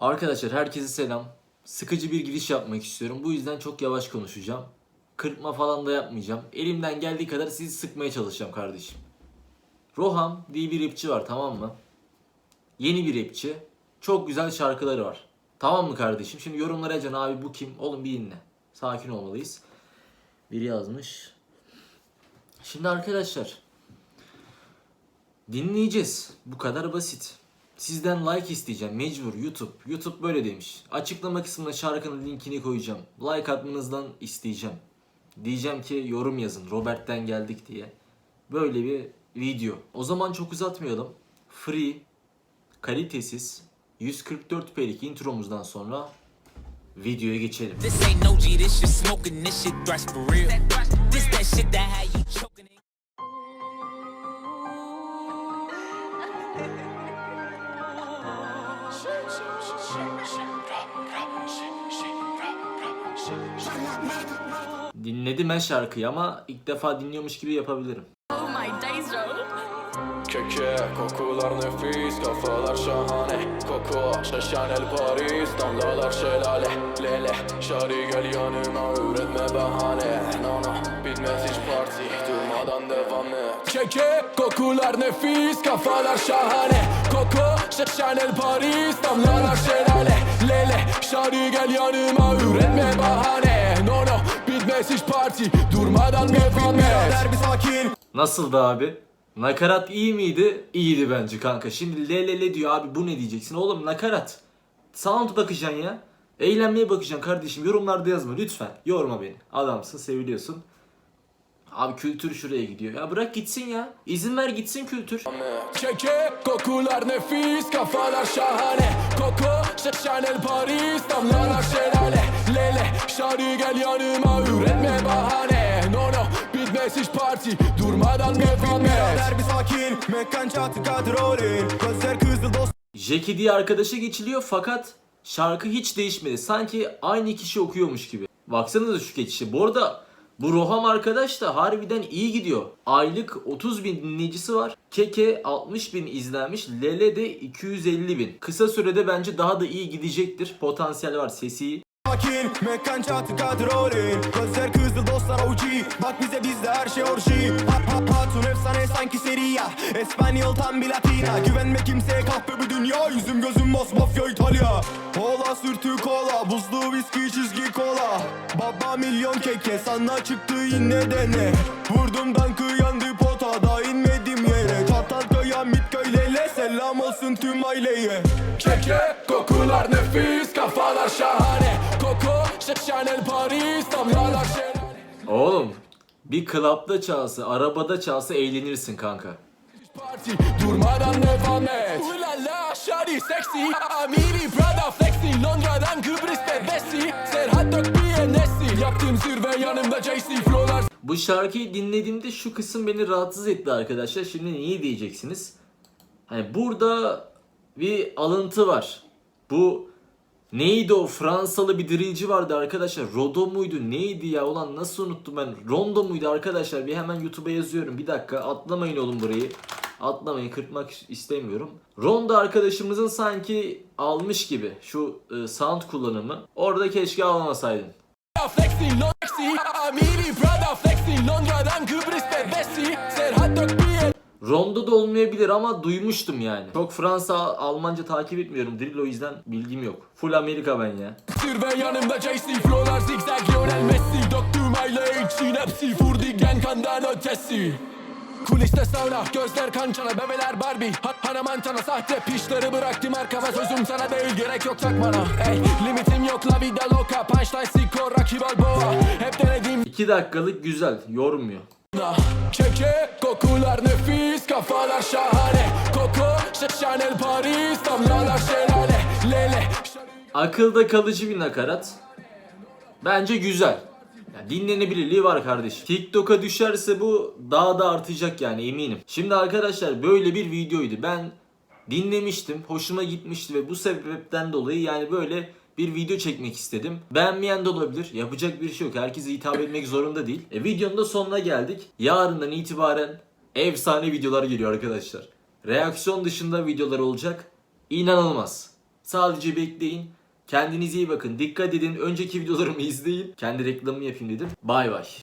Arkadaşlar herkese selam. Sıkıcı bir giriş yapmak istiyorum. Bu yüzden çok yavaş konuşacağım. Kırpma falan da yapmayacağım. Elimden geldiği kadar sizi sıkmaya çalışacağım kardeşim. Roham diye bir rapçi var tamam mı? Yeni bir rapçi. Çok güzel şarkıları var. Tamam mı kardeşim? Şimdi yorumlara yazacaksın abi bu kim? Oğlum bir dinle. Sakin olmalıyız. Biri yazmış. Şimdi arkadaşlar dinleyeceğiz. Bu kadar basit. Sizden like isteyeceğim. Mecbur YouTube. YouTube böyle demiş. Açıklama kısmına şarkının linkini koyacağım. Like atmanızdan isteyeceğim. Diyeceğim ki yorum yazın. Robert'ten geldik diye. Böyle bir video. O zaman çok uzatmayalım. Free, kalitesiz, 144p'lik intromuzdan sonra videoya geçelim. Dinledim ben şarkıyı ama ilk defa dinliyormuş gibi yapabilirim. Oh my days. Keke, kokular nefis, kafalar şahane. Koku, Chanel Paris, damlalar şelale. Lele, şari gel yanıma, üretme bahane. No no, bitmez hiç parti, durmadan devam et. Keke, kokular nefis, kafalar şahane. Koku, Chanel Paris, damlalar şelale. Lele, şari gel yanıma, üretme bahane bitmez hiç parti, durmadan devam et bir sakin Nasıldı abi? Nakarat iyi miydi? İyiydi bence kanka. Şimdi le le le diyor abi bu ne diyeceksin? Oğlum nakarat. Sound bakacaksın ya. Eğlenmeye bakacaksın kardeşim. Yorumlarda yazma lütfen. Yorma beni. Adamsın seviliyorsun. Abi kültür şuraya gidiyor. Ya bırak gitsin ya. İzin ver gitsin kültür. Keke, kokular nefis, kafalar şahane Koku, Chanel Paris, damlalar şelale Lele, şari gel yanıma, üretme bahane No no, bitmez hiç parti, durmadan devam et Birader bir sakin Mekan çatı kadrolün Gözler kızıl dost Jackie diye arkadaşa geçiliyor fakat şarkı hiç değişmedi. Sanki aynı kişi okuyormuş gibi. Baksanıza şu geçişe. Bu arada bu Roham arkadaş da harbiden iyi gidiyor. Aylık 30 bin dinleyicisi var. Keke 60 bin izlenmiş. Lele de 250 bin. Kısa sürede bence daha da iyi gidecektir. Potansiyel var sesi Bak bize bizde her şey orji Pat pat patun efsane sanki seriya Espanyol tam bir latina Güvenme kimseye kahpe bu dünya Yüzüm gözüm mos mafya İtalya. Kola sürtü kola Buzlu viski çizgi kola. Baba milyon keke Sana çıktı yine dene. Vurdum dankı yandı pota Da inmedim yere. Çatalkaya mitköylele Selam olsun tüm aileye. Keke, kokular nefis, kafalar şahane. Koku, Chanel Paris, damlalar şelale Oğlum bir klapta çalsa, arabada çalsa eğlenirsin kanka. Parti durmadan devam et. Ulala şari seksi Amiri Prada flexi Londra'dan Kıbrıs'ta Desi Serhat Dök BNS'i Yaptığım zirve yanımda JC Flow'lar Bu şarkıyı dinlediğimde şu kısım beni rahatsız etti arkadaşlar. Şimdi niye diyeceksiniz? Hani burada bir alıntı var. Bu neydi o Fransalı bir drillci vardı arkadaşlar. Rodo muydu neydi ya ulan nasıl unuttum ben. Rondo muydu arkadaşlar bir hemen YouTube'a yazıyorum. Bir dakika atlamayın oğlum burayı. Atlamayın kırpmak istemiyorum. Rondo arkadaşımızın sanki almış gibi şu e, sound kullanımı. Orada keşke almasaydın. Rondo da olmayabilir ama duymuştum yani. Çok Fransa, Almanca takip etmiyorum. Drill o yüzden bilgim yok. Full Amerika ben ya. Zirve yanımda JC Flow'lar zigzag Lionel Messi Döktüm aile için hepsi Furdigen kandan ötesi Kuliste sauna, gözler kançana, bebeler Barbie ha Hana sahte pişleri bıraktım arkama Sözüm sana değil, gerek yok takmana Ey, limitim yok, la vida loca Punchline, siko, Rocky Balboa Hep denediğim 2 dakikalık güzel. Yormuyor. Keke, kokular nefis, kafalar şahane Koku, Chanel Paris, damlalar şelale Lele, Akılda kalıcı bir nakarat. Bence güzel. Ya dinlenebilirliği var kardeşim. TikTok'a düşerse bu daha da artacak yani eminim. Şimdi arkadaşlar böyle bir videoydu. Ben dinlemiştim. Hoşuma gitmişti ve bu sebepten dolayı yani böyle bir video çekmek istedim. Beğenmeyen de olabilir. Yapacak bir şey yok. Herkese hitap etmek zorunda değil. E, videonun da sonuna geldik. Yarından itibaren efsane videolar geliyor arkadaşlar. Reaksiyon dışında videolar olacak. İnanılmaz. Sadece bekleyin. Kendinize iyi bakın. Dikkat edin. Önceki videolarımı izleyin. Kendi reklamımı yapayım dedim. Bay bay.